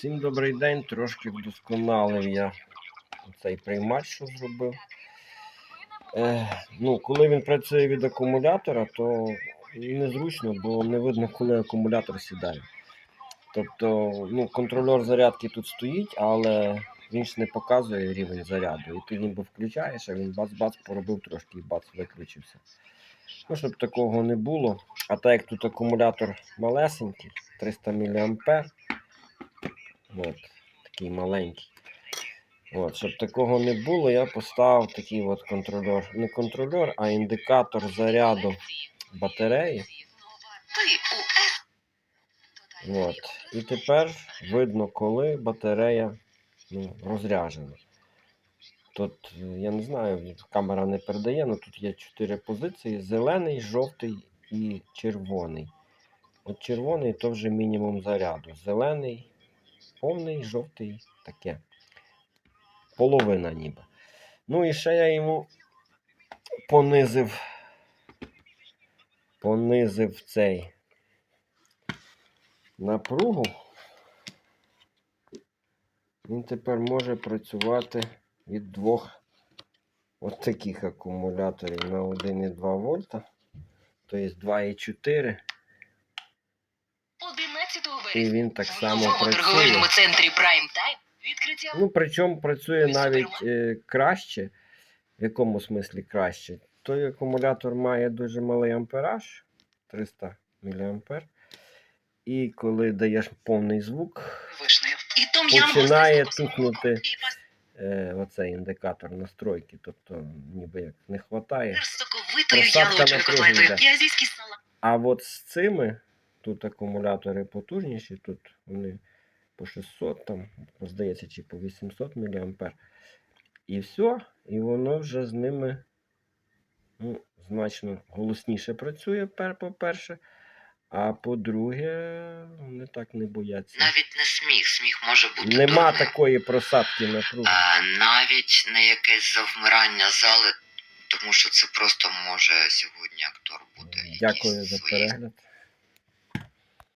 Всім добрий день. Трошки вдосконалив я цей приймач, що зробив. Е, ну, коли він працює від акумулятора, то незручно, бо не видно, коли акумулятор сідає. Тобто, ну, контрольор зарядки тут стоїть, але він ж не показує рівень заряду. І ти ніби включаєш, а він бац-бац поробив трошки і бац виключився. Ну, щоб такого не було. А так як тут акумулятор малесенький, 300 мА, От, такий маленький. От, щоб такого не було, я поставив такий от контрольор. Не контрольор, а індикатор заряду батареї. От. І тепер видно, коли батарея ну, розряджена. Тут, е, я не знаю, камера не передає, але тут є чотири позиції: зелений, жовтий і червоний. От червоний то вже мінімум заряду. Зелений, повний, жовтий таке. Половина ніби. Ну і ще я йому понизив. Понизив цей напругу. Він тепер може працювати від двох от таких акумуляторів на 1,2 вольта. Тобто 2,4. 11 І він так в само новому працює. торговельному центрі Prime Time відкриття Ну, причому працює навіть е, краще. В якому смислі краще? Той акумулятор має дуже малий ампераж 300 мА. І коли даєш повний звук, вишнею. І том ям починає тухнути е, оцей індикатор настройки. Тобто, ніби як не вистачає. соковитою Просадка яловичою напруги котлетою йде. і салат. А от з цими тут акумулятори потужніші, тут вони по 600, там, здається, чи по 800 мА. І все, і воно вже з ними ну, значно голосніше працює, по-перше. А по-друге, вони так не бояться. Навіть не сміх, сміх може бути Нема дурним. такої просадки напруги. а, навіть не якесь завмирання зали, тому що це просто може сьогодні актор бути. Дякую за перегляд.